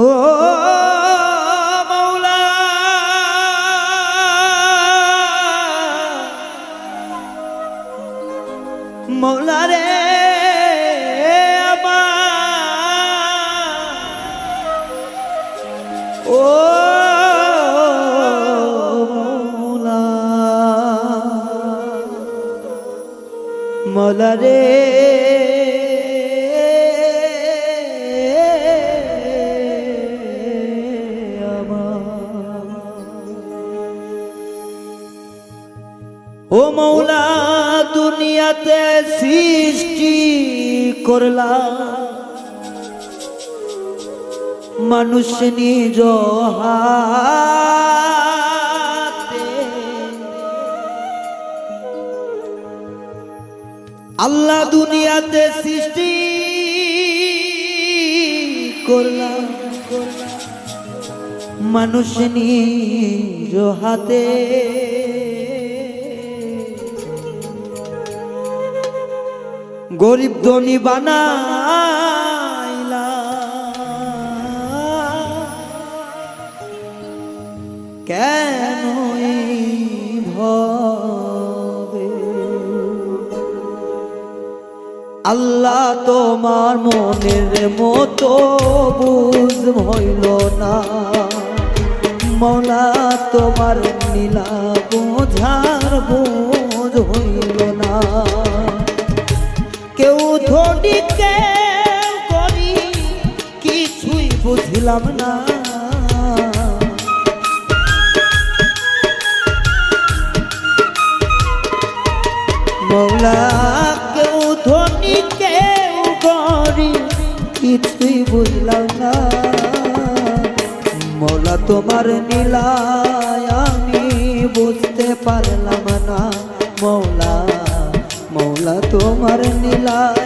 ও মৌলা মৌলা রে মৌলা রে দুনিয়াতে সৃষ্টি করলা মানুষ নিজ আল্লাহ দুনিয়াতে সৃষ্টি করলাম। মানুষ নিজ হাতে। গরিব ধনী বানাইলা। কেন ভবে? আল্লাহ তোমার মনের মতো বুঝ হইল না। মৌলা তোমার নীলা বোঝার বোঝ কেউ ধনী করি কিছুই বুঝলাম না। মৌলা, কেউ ধনী, কেউ গরিব, কিছুই বুঝলাম না। মৌলা, তোমার নীলায় আমি বুঝতে পারলাম না। মৌলা মৌলা, তোমার নীলায়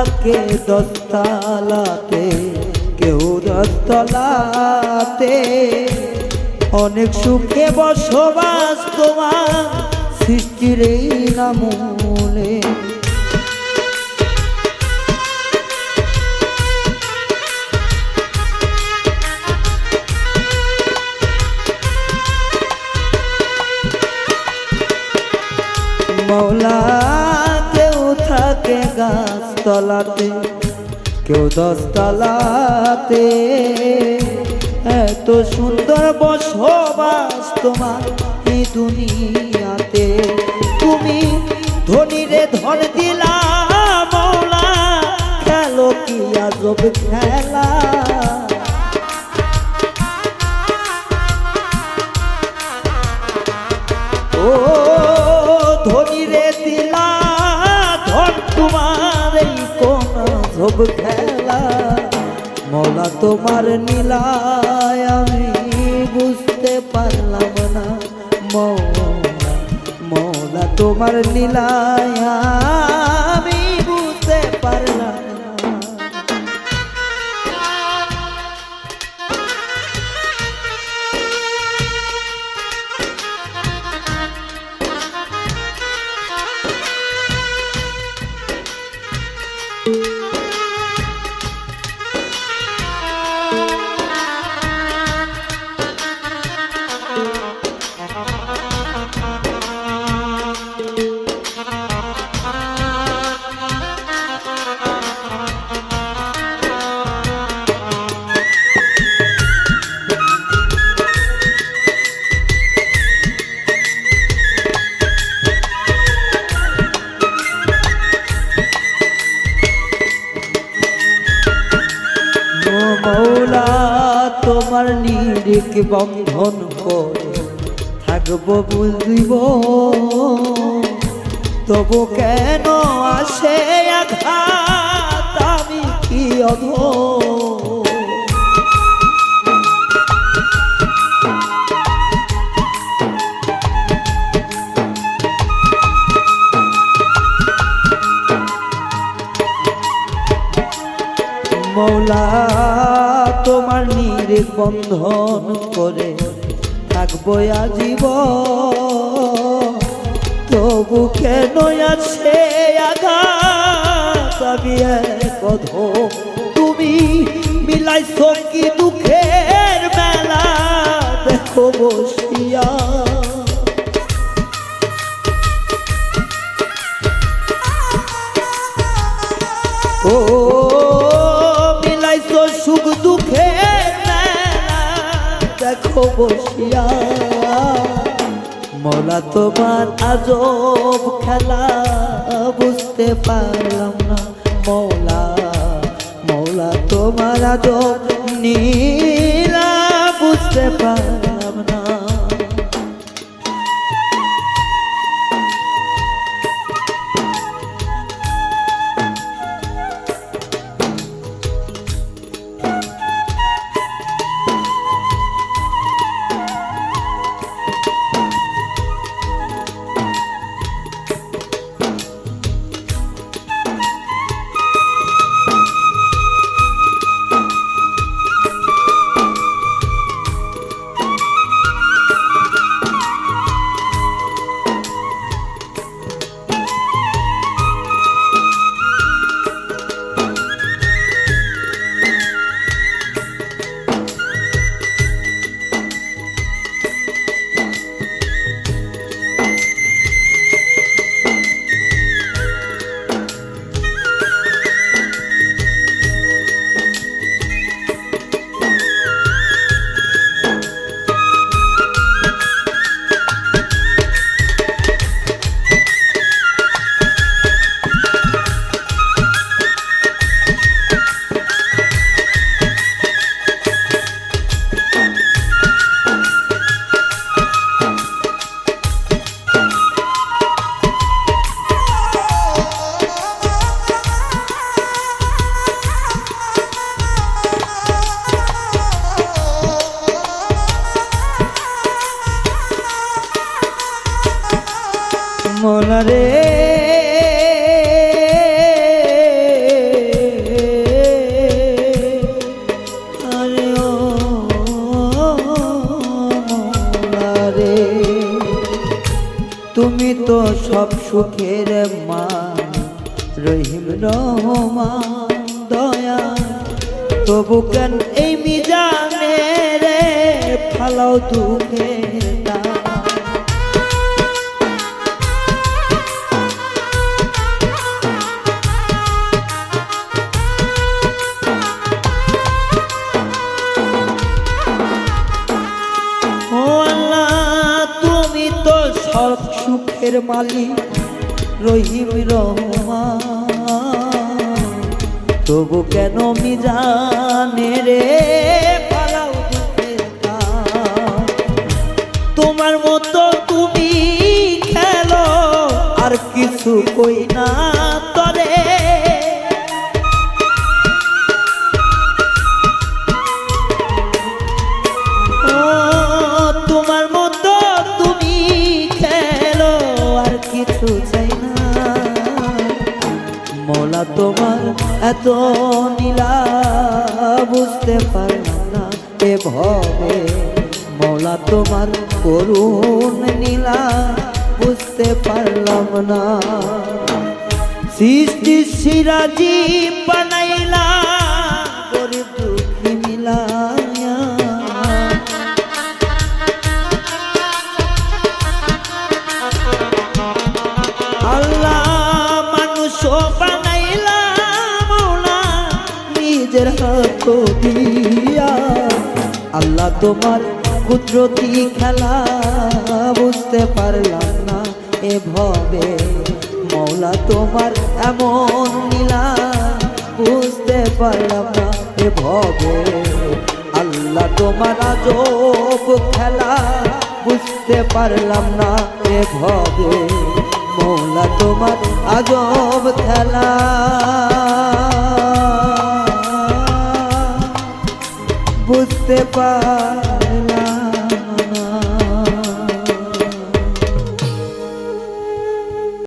থাকে দশতলাতে কেউ দশতলাতে অনেক সুখে বসবাস তোমার সৃষ্টির এই নামলে। মৌলা কেউ থাকে গাছ তলাতে কেউ দশতলাতে। এত সুন্দর বসবাস তোমার এই দুনিয়াতে। তুমি ধনীরে ধর দিলা, মৌলা খেলো কি আজব খেলা। ও খেলা মৌলা তোমার নীলায় আমি বুঝতে পারলাম না। মৌলা মৌলা তোমার নীলায় নিরিক বন্ধন করে থাকব বুঝিব। তবু কেন আসে আঘাত? আমি কি অধ মৌলা তোমার নিরে বন্ধন করে থাকব আজীব তবু কেন আছে আমি কধো। তুমি মিলাইছ কি দুঃখের মেলা? দেখো বসিয়া বসিয়া। মৌলা তোমার আজব খেলা, বুঝতে পারলাম না মৌলা। মৌলা তোমার আজব নীলা, বুঝতে পারলাম ও মনারে তুমি তো সব সুখের মা। রহিম রহমান দয়া তবু কেন এই মিজানে রে ফালাও দুঃখের দাম সুখের মালিক রহিম রহমান। তবু কেন মিজানে রে এত নীলা, বুঝতে পারলাম না এ ভবে। মৌলা তোমার করুণ নীলা, বুঝতে পারলাম না। সৃষ্টি সিরাজি বানাইলা নিজের হাত দিয়া আল্লাহ তোমার কুদরতি খেলা বুঝতে পারলাম না এ ভবে মৌলা তোমার এমন নীলা বুঝতে পারলাম না এ ভবে আল্লাহ তোমার আজব খেলা বুঝতে পারলাম না এ ভবে মৌলা তোমার আজব খেলা। বুঝতে পারলাম